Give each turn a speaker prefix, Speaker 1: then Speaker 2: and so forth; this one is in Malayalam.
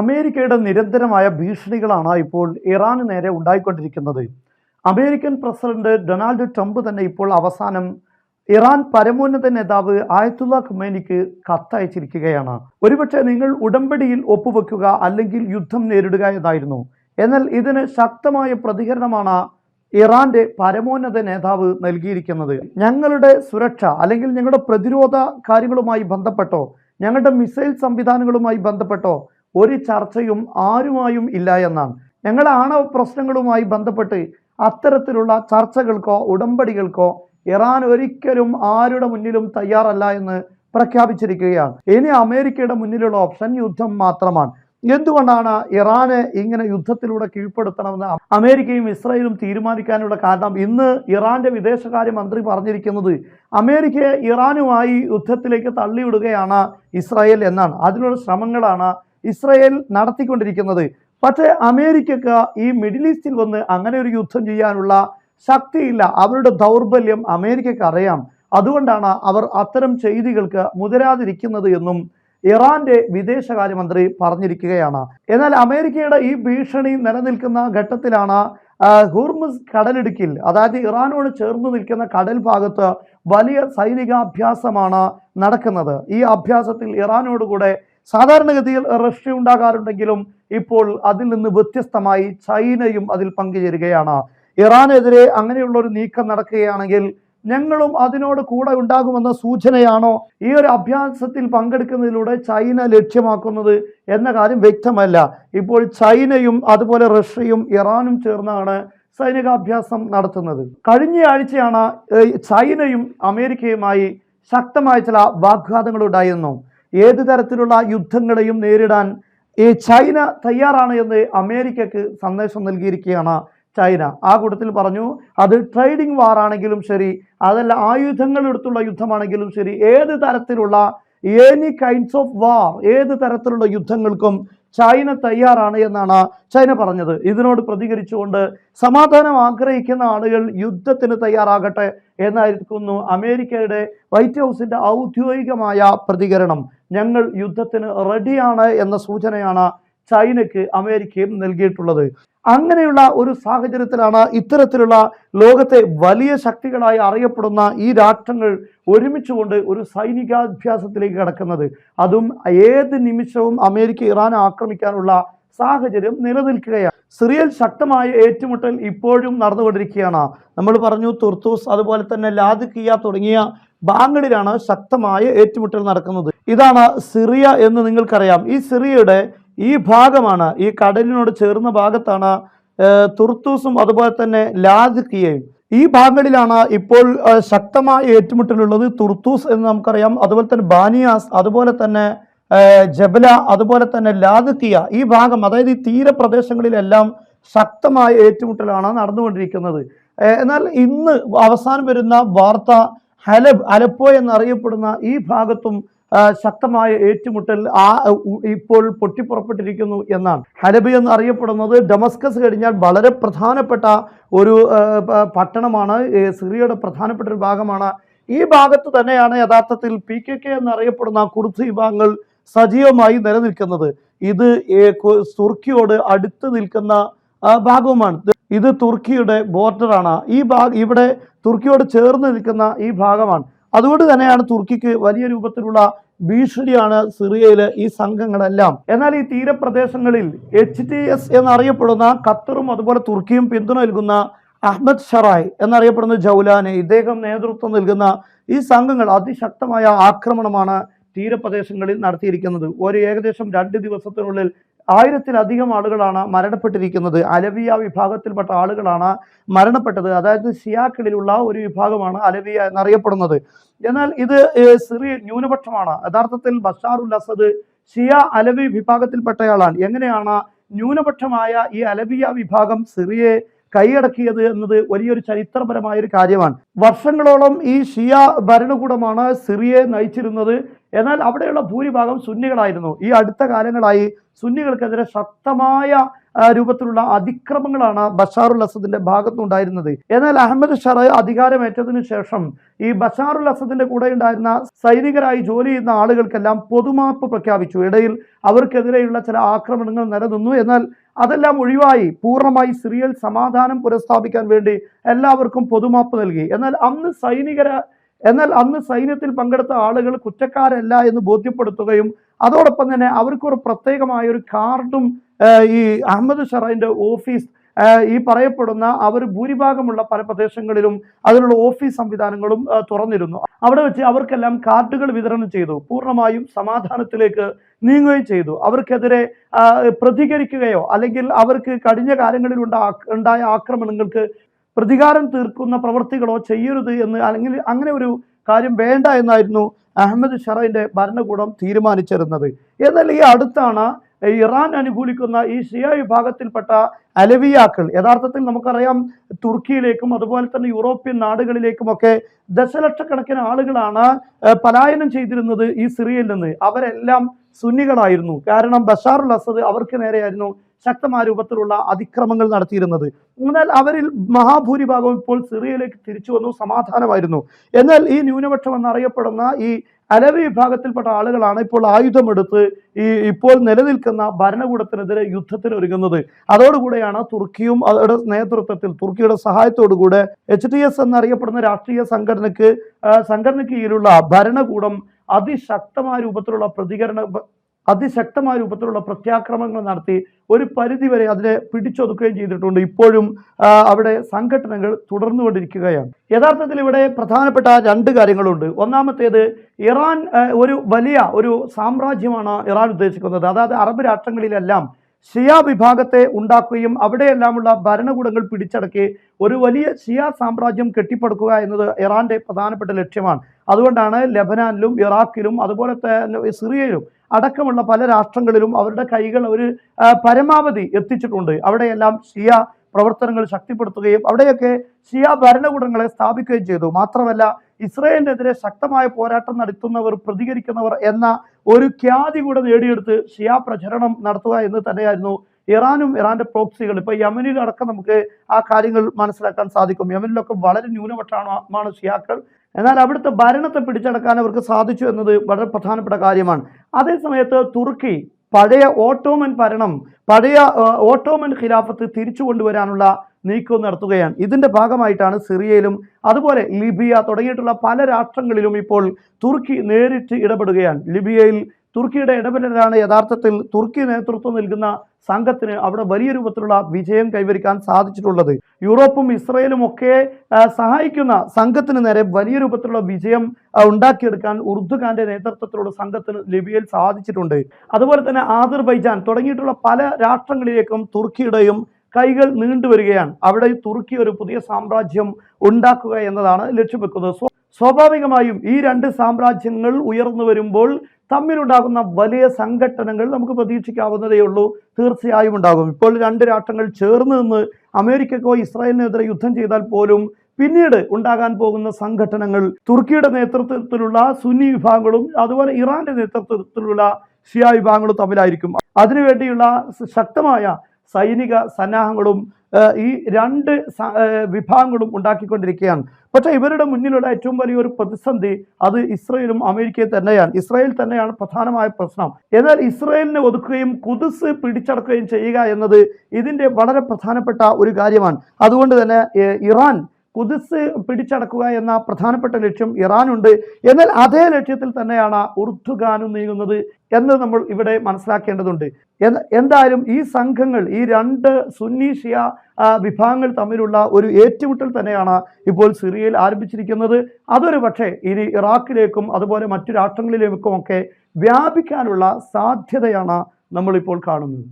Speaker 1: അമേരിക്കയുടെ നിരന്തരമായ ഭീഷണികളാണ് ഇപ്പോൾ ഇറാന് നേരെ ഉണ്ടായിക്കൊണ്ടിരിക്കുന്നത്. അമേരിക്കൻ പ്രസിഡന്റ് ഡൊണാൾഡ് ട്രംപ് തന്നെ ഇപ്പോൾ അവസാനം ഇറാൻ പരമോന്നത നേതാവ് ആയത്തുള്ള ഖുമേനിക്ക് കത്തയച്ചിരിക്കുകയാണ്. ഒരുപക്ഷെ നിങ്ങൾ ഉടമ്പടിയിൽ ഒപ്പുവെക്കുക അല്ലെങ്കിൽ യുദ്ധം നേരിടുക എന്നായിരുന്നു. എന്നാൽ ഇതിന് ശക്തമായ പ്രതികരണമാണ് ഇറാന്റെ പരമോന്നത നേതാവ് നൽകിയിരിക്കുന്നത്. ഞങ്ങളുടെ സുരക്ഷ അല്ലെങ്കിൽ ഞങ്ങളുടെ പ്രതിരോധ കാര്യങ്ങളുമായി ബന്ധപ്പെട്ടോ ഞങ്ങളുടെ മിസൈൽ സംവിധാനങ്ങളുമായി ബന്ധപ്പെട്ടോ ഒരു ചർച്ചയും ആരുമായും ഇല്ല എന്നാണ്. ഞങ്ങൾ ആണവ പ്രശ്നങ്ങളുമായി ബന്ധപ്പെട്ട് അത്തരത്തിലുള്ള ചർച്ചകൾക്കോ ഉടമ്പടികൾക്കോ ഇറാൻ ഒരിക്കലും ആരുടെ മുന്നിലും തയ്യാറല്ല എന്ന് പ്രഖ്യാപിച്ചിരിക്കുകയാണ്. ഇനി അമേരിക്കയുടെ മുന്നിലുള്ള ഓപ്ഷൻ യുദ്ധം മാത്രമാണ്. എന്തുകൊണ്ടാണ് ഇറാനെ ഇങ്ങനെ യുദ്ധത്തിലൂടെ കീഴ്പ്പെടുത്തണമെന്ന് അമേരിക്കയും ഇസ്രായേലും തീരുമാനിക്കാനുള്ള കാരണം? ഇന്ന് ഇറാന്റെ വിദേശകാര്യമന്ത്രി പറഞ്ഞിരിക്കുന്നത് അമേരിക്കയെ ഇറാനുമായി യുദ്ധത്തിലേക്ക് തള്ളിവിടുകയാണ് ഇസ്രായേൽ എന്നാണ്. അതിനുള്ള ശ്രമങ്ങളാണ് ഇസ്രായേൽ നടത്തിക്കൊണ്ടിരിക്കുന്നത്. പക്ഷേ അമേരിക്കക്ക് ഈ മിഡിൽ ഈസ്റ്റിൽ വന്ന് അങ്ങനെ ഒരു യുദ്ധം ചെയ്യാനുള്ള ശക്തിയില്ല. അവരുടെ ദൗർബല്യം അമേരിക്കക്ക് അറിയാം. അതുകൊണ്ടാണ് അവർ അത്തരം ചെയ്തികൾക്ക് മുതിരാതിരിക്കുന്നത് എന്നും ഇറാന്റെ വിദേശകാര്യമന്ത്രി പറഞ്ഞിരിക്കുകയാണ്. എന്നാൽ അമേരിക്കയുടെ ഈ ഭീഷണി നിലനിൽക്കുന്ന ഘട്ടത്തിലാണ് ഹുർമുസ് കടലിടുക്കിൽ അതായത് ഇറാനോട് ചേർന്ന് നിൽക്കുന്ന കടൽ ഭാഗത്ത് വലിയ സൈനികാഭ്യാസമാണ് നടക്കുന്നത്. ഈ അഭ്യാസത്തിൽ ഇറാനോടുകൂടെ സാധാരണഗതിയിൽ റഷ്യ ഉണ്ടാകാറുണ്ടെങ്കിലും ഇപ്പോൾ അതിൽ നിന്ന് വ്യത്യസ്തമായി ചൈനയും അതിൽ പങ്കുചേരുകയാണ്. ഇറാനെതിരെ അങ്ങനെയുള്ള ഒരു നീക്കം നടക്കുകയാണെങ്കിൽ ഞങ്ങളും അതിനോട് കൂടെ ഉണ്ടാകുമെന്ന സൂചനയാണോ ഈ ഒരു അഭ്യാസത്തിൽ പങ്കെടുക്കുന്നതിലൂടെ ചൈന ലക്ഷ്യമാക്കുന്നത് എന്ന കാര്യം വ്യക്തമല്ല. ഇപ്പോൾ ചൈനയും അതുപോലെ റഷ്യയും ഇറാനും ചേർന്നാണ് സൈനികാഭ്യാസം നടത്തുന്നത്. കഴിഞ്ഞ ആഴ്ചയാണ് ചൈനയും അമേരിക്കയുമായി ശക്തമായ ചില വാഗ്വാദങ്ങൾ ഉണ്ടായിരുന്നു ഏത് തരത്തിലുള്ള യുദ്ധങ്ങളെയും നേരിടാൻ ഈ ചൈന തയ്യാറാണ് എന്ന് അമേരിക്കക്ക് സന്ദേശം നൽകിയിരിക്കുകയാണ് ചൈന. ആ കൂട്ടത്തിൽ പറഞ്ഞു അത് ട്രേഡിംഗ് വാർ ആണെങ്കിലും ശരി അതല്ല ആയുധങ്ങൾ എടുത്തുള്ള യുദ്ധമാണെങ്കിലും ശരി ഏത് തരത്തിലുള്ള എനി കൈൻഡ്സ് ഓഫ് വാർ ഏത് തരത്തിലുള്ള യുദ്ധങ്ങൾക്കും ചൈന തയ്യാറാണ് എന്നാണ് ചൈന പറഞ്ഞത്. ഇതിനോട് പ്രതികരിച്ചുകൊണ്ട് സമാധാനം ആഗ്രഹിക്കുന്ന ആളുകൾ യുദ്ധത്തിന് തയ്യാറാകട്ടെ എന്നായിരിക്കുന്നു അമേരിക്കയുടെ വൈറ്റ് ഹൗസിന്റെ ഔദ്യോഗികമായ പ്രതികരണം. ഞങ്ങൾ യുദ്ധത്തിന് റെഡിയാണ് എന്ന സൂചനയാണ് ചൈനയ്ക്ക് അമേരിക്കയും നൽകിയിട്ടുള്ളത്. അങ്ങനെയുള്ള ഒരു സാഹചര്യത്തിലാണ് ഇത്തരത്തിലുള്ള ലോകത്തെ വലിയ ശക്തികളായി അറിയപ്പെടുന്ന ഈ രാഷ്ട്രങ്ങൾ ഒരുമിച്ചുകൊണ്ട് ഒരു സൈനികാഭ്യാസത്തിലേക്ക് കടക്കുന്നത്. അതും ഏത് നിമിഷവും അമേരിക്ക ഇറാനെ ആക്രമിക്കാനുള്ള സാഹചര്യം നിലനിൽക്കുകയാണ്. സിറിയൽ ശക്തമായ ഏറ്റുമുട്ടൽ ഇപ്പോഴും നടന്നുകൊണ്ടിരിക്കുകയാണ്. നമ്മൾ പറഞ്ഞു തുർത്തൂസ് അതുപോലെ തന്നെ ലാദിക്കിയ തുടങ്ങിയ ഭാഗങ്ങളിലാണ് ശക്തമായ ഏറ്റുമുട്ടൽ നടക്കുന്നത്. ഇതാണ് സിറിയ എന്ന് നിങ്ങൾക്കറിയാം. ഈ സിറിയയുടെ ഈ ഭാഗമാണ് ഈ കടലിനോട് ചേർന്ന ഭാഗത്താണ് തുർത്തൂസും അതുപോലെ തന്നെ ലാദിക്കിയയും ഈ ഭാഗങ്ങളിലാണ് ഇപ്പോൾ ശക്തമായ ഏറ്റുമുട്ടലുള്ളത് തുർത്തൂസ് എന്ന് നമുക്കറിയാം. അതുപോലെ തന്നെ ബാനിയാസ് അതുപോലെ തന്നെ ജബല അതുപോലെ തന്നെ ലാദിക്കിയ ഈ ഭാഗം അതായത് ഈ തീരപ്രദേശങ്ങളിലെല്ലാം ശക്തമായ ഏറ്റുമുട്ടലാണ് നടന്നുകൊണ്ടിരിക്കുന്നത്. എന്നാൽ ഇന്ന് അവസാനം വരുന്ന വാർത്ത ഹലബ് അലപ്പോ എന്നറിയപ്പെടുന്ന ഈ ഭാഗത്തും ശക്തമായ ഏറ്റുമുട്ടൽ ആ ഇപ്പോൾ പൊട്ടിപ്പുറപ്പെട്ടിരിക്കുന്നു എന്നാണ്. ഹലബി എന്ന് അറിയപ്പെടുന്നത് ഡമസ്കസ് കഴിഞ്ഞാൽ വളരെ പ്രധാനപ്പെട്ട ഒരു പട്ടണമാണ്. സിറിയയുടെ പ്രധാനപ്പെട്ട ഒരു ഭാഗമാണ്. ഈ ഭാഗത്ത് തന്നെയാണ് യഥാർത്ഥത്തിൽ പി കെ കെ എന്നറിയപ്പെടുന്ന കുർദ് വിഭാഗങ്ങൾ സജീവമായി നിലനിൽക്കുന്നത്. ഇത് തുർക്കിയോട് അടുത്ത് നിൽക്കുന്ന ഭാഗവുമാണ്. ഇത് തുർക്കിയുടെ ബോർഡറാണ്. ഈ ഭാഗം ഇവിടെ തുർക്കിയോട് ചേർന്ന് നിൽക്കുന്ന ഈ ഭാഗമാണ്. അതുകൊണ്ട് തന്നെയാണ് തുർക്കിക്ക് വലിയ രൂപത്തിലുള്ള ഭീഷണിയാണ് സിറിയയിലെ ഈ സംഘങ്ങളെല്ലാം. എന്നാൽ ഈ തീരപ്രദേശങ്ങളിൽ എച്ച് ടി എസ് എന്നറിയപ്പെടുന്ന ഖത്തറും അതുപോലെ തുർക്കിയും പിന്തുണ നൽകുന്ന അഹമ്മദ് ഷറായ് എന്നറിയപ്പെടുന്ന ജൗലാനെ ഇദ്ദേഹം നേതൃത്വം നൽകുന്ന ഈ സംഘങ്ങൾ അതിശക്തമായ ആക്രമണമാണ് തീരപ്രദേശങ്ങളിൽ നടത്തിയിരിക്കുന്നത്. ഒരു ഏകദേശം രണ്ട് ദിവസത്തിനുള്ളിൽ ആയിരത്തിലധികം ആളുകളാണ് മരണപ്പെട്ടിരിക്കുന്നത്. അലവിയ വിഭാഗത്തിൽപ്പെട്ട ആളുകളാണ് മരണപ്പെട്ടത്. അതായത് സിയാക്കിളിലുള്ള ഒരു വിഭാഗമാണ് അലവിയ എന്നറിയപ്പെടുന്നത്. എന്നാൽ ഇത് സിറിയൻ സിറിയ ന്യൂനപക്ഷമാണ്. യഥാർത്ഥത്തിൽ ബഷാറുൽ അസദ് ഷിയ അലവി വിഭാഗത്തിൽപ്പെട്ടയാളാണ്. എങ്ങനെയാണ് ന്യൂനപക്ഷമായ ഈ അലവിയ വിഭാഗം സിറിയയെ കൈയടക്കിയത് എന്നത് വലിയൊരു ചരിത്രപരമായ ഒരു കാര്യമാണ്. വർഷങ്ങളോളം ഈ ഷിയ ഭരണകൂടമാണ് സിറിയയെ നയിച്ചിരുന്നത്. എന്നാൽ അവിടെയുള്ള ഭൂരിഭാഗം സുന്നികളായിരുന്നു. ഈ അടുത്ത കാലങ്ങളായി സുന്നികൾക്കെതിരെ ശക്തമായ രൂപത്തിലുള്ള അതിക്രമങ്ങളാണ് ബഷാറുൽ അസദിന്റെ ഭാഗത്തുണ്ടായിരുന്നത്. എന്നാൽ അഹമ്മദ് ഷറ അധികാരമേറ്റതിനു ശേഷം ഈ ബഷാറുൽ അസദിന്റെ കൂടെ ഉണ്ടായിരുന്ന സൈനികരായി ജോലി ചെയ്യുന്ന ആളുകൾക്കെല്ലാം പൊതുമാപ്പ് പ്രഖ്യാപിച്ചു. ഇടയിൽ അവർക്കെതിരെയുള്ള ചില ആക്രമണങ്ങൾ നിലനിന്നു. എന്നാൽ അതെല്ലാം ഒഴിവായി പൂർണമായി സിറിയൽ സമാധാനം പുനഃസ്ഥാപിക്കാൻ വേണ്ടി എല്ലാവർക്കും പൊതുമാപ്പ് നൽകി. എന്നാൽ അന്ന് സൈനികര എന്നാൽ അന്ന് സൈന്യത്തിൽ പങ്കെടുത്ത ആളുകൾ കുറ്റക്കാരല്ല എന്ന് ബോധ്യപ്പെടുത്തുകയും അതോടൊപ്പം തന്നെ അവർക്കൊരു പ്രത്യേകമായ ഒരു കാർഡും ഈ അഹമ്മദ് ഷറൈന്റെ ഓഫീസ് ഈ പറയപ്പെടുന്ന അവർ ഭൂരിഭാഗമുള്ള പല പ്രദേശങ്ങളിലും അതിനുള്ള ഓഫീസ് സംവിധാനങ്ങളും തുറന്നിരുന്നു. അവിടെ വെച്ച് അവർക്കെല്ലാം കാർഡുകൾ വിതരണം ചെയ്തു പൂർണമായും സമാധാനത്തിലേക്ക് നീങ്ങുകയും ചെയ്തു. അവർക്കെതിരെ പ്രതികരിക്കുകയോ അല്ലെങ്കിൽ അവർക്ക് കഴിഞ്ഞ കാലങ്ങളിൽ ഉണ്ടായ ആക്രമണങ്ങൾക്ക് പ്രതികാരം തീർക്കുന്ന പ്രവൃത്തികളോ ചെയ്യരുത് എന്ന് അല്ലെങ്കിൽ അങ്ങനെ ഒരു കാര്യം വേണ്ട എന്നായിരുന്നു അഹമ്മദ് ഷറൈന്റെ ഭരണകൂടം തീരുമാനിച്ചിരുന്നത്. എന്നാൽ ഈ അടുത്താണ് ഇറാൻ അനുകൂലിക്കുന്ന ഈ ഷിയ വിഭാഗത്തിൽപ്പെട്ട അലവിയാക്കൾ. യഥാർത്ഥത്തിൽ നമുക്കറിയാം തുർക്കിയിലേക്കും അതുപോലെ തന്നെ യൂറോപ്യൻ നാടുകളിലേക്കുമൊക്കെ ദശലക്ഷക്കണക്കിന് ആളുകളാണ് പലായനം ചെയ്തിരുന്നത് ഈ സിറിയയിൽ നിന്ന്. അവരെല്ലാം സുന്നികളായിരുന്നു. കാരണം ബഷാറുൽ അസദ് അവർക്ക് നേരെയായിരുന്നു ശക്തമായ രൂപത്തിലുള്ള അതിക്രമങ്ങൾ നടത്തിയിരുന്നത്. എന്നാൽ അവരിൽ മഹാഭൂരിഭാഗവും ഇപ്പോൾ സിറിയയിലേക്ക് തിരിച്ചു വന്നു സമാധാനമായിരുന്നു. എന്നാൽ ഈ ന്യൂനപക്ഷം എന്നറിയപ്പെടുന്ന ഈ അലവി വിഭാഗത്തിൽപ്പെട്ട ആളുകളാണ് ഇപ്പോൾ ആയുധമെടുത്ത് ഈ ഇപ്പോൾ നിലനിൽക്കുന്ന ഭരണകൂടത്തിനെതിരെ യുദ്ധത്തിന് ഒരുങ്ങുന്നത്. അതോടുകൂടെയാണ് തുർക്കിയും അവരുടെ നേതൃത്വത്തിൽ തുർക്കിയുടെ സഹായത്തോടുകൂടെ എച്ച് ടി എസ് എന്നറിയപ്പെടുന്ന രാഷ്ട്രീയ സംഘടനയ്ക്ക് സംഘടനയ്ക്ക് കീഴിലുള്ള ഭരണകൂടം അതിശക്തമായ രൂപത്തിലുള്ള പ്രതികരണ അതിശക്തമായ രൂപത്തിലുള്ള പ്രത്യാക്രമണങ്ങൾ നടത്തി ഒരു പരിധിവരെ അതിനെ പിടിച്ചൊതുക്കുകയും ചെയ്തിട്ടുണ്ട്. ഇപ്പോഴും അവിടെ സംഘടനകൾ തുടർന്നുകൊണ്ടിരിക്കുകയാണ്. യഥാർത്ഥത്തിൽ ഇവിടെ പ്രധാനപ്പെട്ട രണ്ട് കാര്യങ്ങളുണ്ട്. ഒന്നാമത്തേത് ഇറാൻ ഒരു വലിയ ഒരു സാമ്രാജ്യമാണ് ഇറാൻ ഉദ്ദേശിക്കുന്നത്. അതായത് അറബ് രാഷ്ട്രങ്ങളിലെല്ലാം ഷിയ വിഭാഗത്തെ ഉണ്ടാക്കുകയും അവിടെയെല്ലാമുള്ള ഭരണകൂടങ്ങൾ പിടിച്ചടക്കി ഒരു വലിയ ഷിയ സാമ്രാജ്യം കെട്ടിപ്പടുക്കുക എന്നത് ഇറാന്റെ പ്രധാനപ്പെട്ട ലക്ഷ്യമാണ്. അതുകൊണ്ടാണ് ലബനാനിലും ഇറാഖിലും അതുപോലെ തന്നെ സിറിയയിലും അടക്കമുള്ള പല രാഷ്ട്രങ്ങളിലും അവരുടെ കൈകൾ ഒരു പരമാവധി എത്തിച്ചിട്ടുണ്ട്. അവിടെയെല്ലാം ഷിയ പ്രവർത്തനങ്ങൾ ശക്തിപ്പെടുത്തുകയും അവിടെയൊക്കെ ഷിയ ഭരണകൂടങ്ങളെ സ്ഥാപിക്കുകയും ചെയ്തു. മാത്രമല്ല ഇസ്രയേലിനെതിരെ ശക്തമായ പോരാട്ടം നടത്തുന്നവർ പ്രതികരിക്കുന്നവർ എന്ന ഒരു ഖ്യാതി കൂടെ നേടിയെടുത്ത് ഷിയ പ്രചരണം നടത്തുക എന്ന് തന്നെയായിരുന്നു ഇറാനും ഇറാന്റെ പ്രോക്സികൾ. ഇപ്പൊ യമനിലടക്കം നമുക്ക് ആ കാര്യങ്ങൾ മനസ്സിലാക്കാൻ സാധിക്കും. യമനിലൊക്കെ വളരെ ന്യൂനപക്ഷമാണ് ഷിയാക്കൾ. എന്നാൽ അവിടുത്തെ ഭരണത്തെ പിടിച്ചടക്കാൻ അവർക്ക് സാധിച്ചു എന്നത് വളരെ പ്രധാനപ്പെട്ട കാര്യമാണ്. അതേസമയത്ത് തുർക്കി പഴയ ഓട്ടോമൻ ഭരണം പഴയ ഓട്ടോമൻ ഖിലാഫത്ത് തിരിച്ചു കൊണ്ടുവരാനുള്ള നീക്കം നടത്തുകയാണ്. ഇതിന്റെ ഭാഗമായിട്ടാണ് സിറിയയിലും അതുപോലെ ലിബിയ തുടങ്ങിയിട്ടുള്ള പല രാഷ്ട്രങ്ങളിലും ഇപ്പോൾ തുർക്കി നേരിട്ട് ഇടപെടുകയാണ്. ലിബിയയിൽ തുർക്കിയുടെ ഇടപെടലാണ് യഥാർത്ഥത്തിൽ തുർക്കി നേതൃത്വം നൽകുന്ന സംഘത്തിന് അവിടെ വലിയ രൂപത്തിലുള്ള വിജയം കൈവരിക്കാൻ സാധിച്ചിട്ടുള്ളത്. യൂറോപ്പും ഇസ്രയേലും ഒക്കെ സഹായിക്കുന്ന സംഘത്തിന് നേരെ വലിയ രൂപത്തിലുള്ള വിജയം ഉണ്ടാക്കിയെടുക്കാൻ ഉർദുഖാന്റെ നേതൃത്വത്തിലുള്ള സംഘത്തിന് ലിബിയയിൽ സാധിച്ചിട്ടുണ്ട്. അതുപോലെ തന്നെ ആദർബൈജാൻ തുടങ്ങിയിട്ടുള്ള പല രാഷ്ട്രങ്ങളിലേക്കും തുർക്കിയുടെയും കൈകൾ നീണ്ടുവരികയാണ് അവിടെ തുർക്കി ഒരു പുതിയ സാമ്രാജ്യം ഉണ്ടാക്കുക എന്നതാണ് ലക്ഷ്യം വെക്കുന്നത്. സ്വാഭാവികമായും ഈ രണ്ട് സാമ്രാജ്യങ്ങൾ ഉയർന്നു വരുമ്പോൾ തമ്മിലുണ്ടാകുന്ന വലിയ സംഘട്ടനങ്ങൾ നമുക്ക് പ്രതീക്ഷിക്കാവുന്നതേ ഉള്ളൂ. തീർച്ചയായും ഉണ്ടാകും. ഇപ്പോൾ രണ്ട് രാഷ്ട്രങ്ങൾ ചേർന്ന് നിന്ന് അമേരിക്കക്കോ ഇസ്രായേലിനെതിരെ യുദ്ധം ചെയ്താൽ പോലും പിന്നീട് ഉണ്ടാകാൻ പോകുന്ന സംഘടനകൾ തുർക്കിയുടെ നേതൃത്വത്തിലുള്ള സുന്നി വിഭാഗങ്ങളും അതുപോലെ ഇറാന്റെ നേതൃത്വത്തിലുള്ള ഷിയ വിഭാഗങ്ങളും തമ്മിലായിരിക്കും. അതിനുവേണ്ടിയുള്ള ശക്തമായ സൈനിക സന്നാഹങ്ങളും ഈ രണ്ട് വിഭാഗങ്ങളും ഉണ്ടാക്കിക്കൊണ്ടിരിക്കുകയാണ്. പക്ഷേ ഇവരുടെ മുന്നിലുള്ള ഏറ്റവും വലിയൊരു പ്രതിസന്ധി അത് ഇസ്രയേലും അമേരിക്കയും തന്നെയാണ്. ഇസ്രയേൽ തന്നെയാണ് പ്രധാനമായ പ്രശ്നം. എന്നാൽ ഇസ്രയേലിനെ ഒതുക്കുകയും കുതിസ് പിടിച്ചടക്കുകയും ചെയ്യുക എന്നത് ഇതിന്റെ വളരെ പ്രധാനപ്പെട്ട ഒരു കാര്യമാണ്. അതുകൊണ്ട് തന്നെ ഇറാൻ കുതിസ് പിടിച്ചടക്കുക എന്ന പ്രധാനപ്പെട്ട ലക്ഷ്യം ഇറാനുണ്ട്. എന്നാൽ അതേ ലക്ഷ്യത്തിൽ തന്നെയാണ് ഉർദുഖാനും നീങ്ങുന്നത്. എന്ന് നമ്മൾ ഇവിടെ മനസ്സിലാക്കേണ്ടതുണ്ട്. എന്തായാലും ഈ സംഘങ്ങൾ ഈ രണ്ട് സുന്നി ഷിയ വിഭാഗങ്ങൾ തമ്മിലുള്ള ഒരു ഏറ്റുമുട്ടൽ തന്നെയാണ് ഇപ്പോൾ സിറിയയിൽ ആരംഭിച്ചിരിക്കുന്നത്. അതൊരു പക്ഷേ ഇനി ഇറാഖിലേക്കും അതുപോലെ മറ്റു രാഷ്ട്രങ്ങളിലേക്കും ഒക്കെ വ്യാപിക്കാനുള്ള സാധ്യതയാണ് നമ്മളിപ്പോൾ കാണുന്നത്.